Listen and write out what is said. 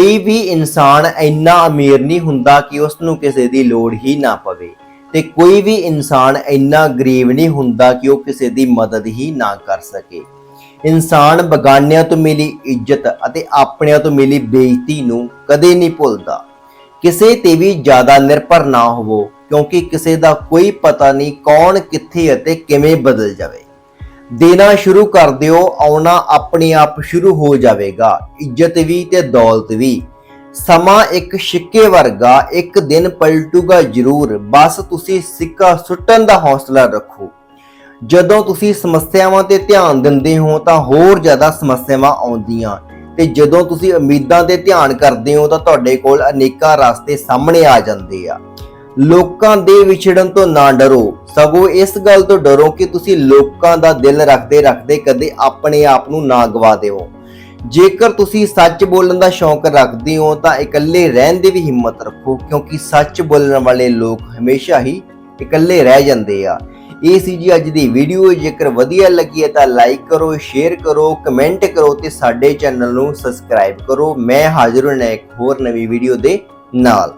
ਕੋਈ ਵੀ ਇਨਸਾਨ ਇੰਨਾ ਅਮੀਰ ਨਹੀਂ ਹੁੰਦਾ ਕਿ ਉਸ ਨੂੰ ਕਿਸੇ ਦੀ ਲੋੜ ਹੀ ਨਾ ਪਵੇ ਤੇ ਕੋਈ ਵੀ ਇਨਸਾਨ ਇੰਨਾ ਗਰੀਬ ਨਹੀਂ ਹੁੰਦਾ ਕਿ ਉਹ ਕਿਸੇ ਦੀ ਮਦਦ ਹੀ ਨਾ ਕਰ ਸਕੇ। ਇਨਸਾਨ ਬਗਾਨਿਆਂ ਤੋਂ ਮਿਲੀ ਇੱਜ਼ਤ ਅਤੇ ਆਪਣਿਆਂ ਤੋਂ ਮਿਲੀ ਬੇਇੱਜ਼ਤੀ ਨੂੰ ਕਦੇ ਨਹੀਂ ਭੁੱਲਦਾ। ਕਿਸੇ ਤੇ ਵੀ ਜ਼ਿਆਦਾ ਨਿਰਭਰ ਨਾ ਹੋਵੋ ਕਿਉਂਕਿ ਕਿਸੇ ਦਾ ਕੋਈ ਪਤਾ ਨਹੀਂ ਕੌਣ ਕਿੱਥੇ ਅਤੇ ਕਿਵੇਂ ਬਦਲ ਜਾਵੇ। ਦੇਣਾ ਸ਼ੁਰੂ ਕਰ ਦਿਓ, ਆਉਣਾ ਆਪਣੇ ਆਪ ਸ਼ੁਰੂ ਹੋ ਜਾਵੇਗਾ, ਇੱਜ਼ਤ ਵੀ ਤੇ ਦੌਲਤ ਵੀ। ਸਮਾਂ ਇੱਕ ਸਿੱਕੇ ਵਰਗਾ, ਇੱਕ ਦਿਨ ਪਲਟੂਗਾ ਜ਼ਰੂਰ, ਬਸ ਤੁਸੀਂ ਸਿੱਕਾ ਸੁੱਟਣ ਦਾ ਹੌਸਲਾ ਰੱਖੋ। ਜਦੋਂ ਤੁਸੀਂ ਸਮੱਸਿਆਵਾਂ ਤੇ ਧਿਆਨ ਦਿੰਦੇ ਹੋ, ਤਾਂ ਹੋਰ ਜ਼ਿਆਦਾ ਸਮੱਸਿਆਵਾਂ ਆਉਂਦੀਆਂ। ਤੇ ਜਦੋਂ ਤੁਸੀਂ ਉਮੀਦਾਂ ਤੇ ਧਿਆਨ ਕਰਦੇ ਹੋ, ਤਾਂ ਤੁਹਾਡੇ ਕੋਲ ਅਨੇਕਾਂ ਰਸਤੇ ਸਾਹਮਣੇ ਆ ਜਾਂਦੇ ਆ। ਲੋਕਾਂ ਦੇ ਵਿਛੜਨ ਤੋਂ ਨਾ ਡਰੋ। ਸਗੋਂ ਇਸ ਗੱਲ ਤੋਂ ਡਰੋ ਕਿ ਤੁਸੀਂ ਲੋਕਾਂ ਦਾ ਦਿਲ ਰੱਖਦੇ ਰੱਖਦੇ ਕਦੇ ਆਪਣੇ ਆਪ ਨੂੰ ਨਾ ਗਵਾ ਦਿਓ। ਜੇਕਰ ਤੁਸੀਂ ਸੱਚ ਬੋਲਣ ਦਾ ਸ਼ੌਂਕ ਰੱਖਦੇ ਹੋ, ਤਾਂ ਇਕੱਲੇ ਰਹਿਣ ਦੀ ਵੀ ਹਿੰਮਤ ਰੱਖੋ, ਕਿਉਂਕਿ ਸੱਚ ਬੋਲਣ ਵਾਲੇ ਲੋਕ ਹਮੇਸ਼ਾ ਹੀ ਇਕੱਲੇ ਰਹਿ ਜਾਂਦੇ ਆ। ਇਹ ਸੀ ਜੀ ਅੱਜ ਦੀ ਵੀਡੀਓ। ਜੇਕਰ ਵਧੀਆ ਲੱਗੀ ਹੈ, ਤਾਂ ਲਾਈਕ ਕਰੋ, ਸ਼ੇਅਰ ਕਰੋ, ਕਮੈਂਟ ਕਰੋ ਤੇ ਸਾਡੇ ਚੈਨਲ ਨੂੰ ਸਬਸਕ੍ਰਾਈਬ ਕਰੋ। ਮੈਂ ਹਾਜ਼ਰ ਹਾਂ ਇੱਕ ਹੋਰ ਨਵੀਂ ਵੀਡੀਓ ਦੇ ਨਾਲ।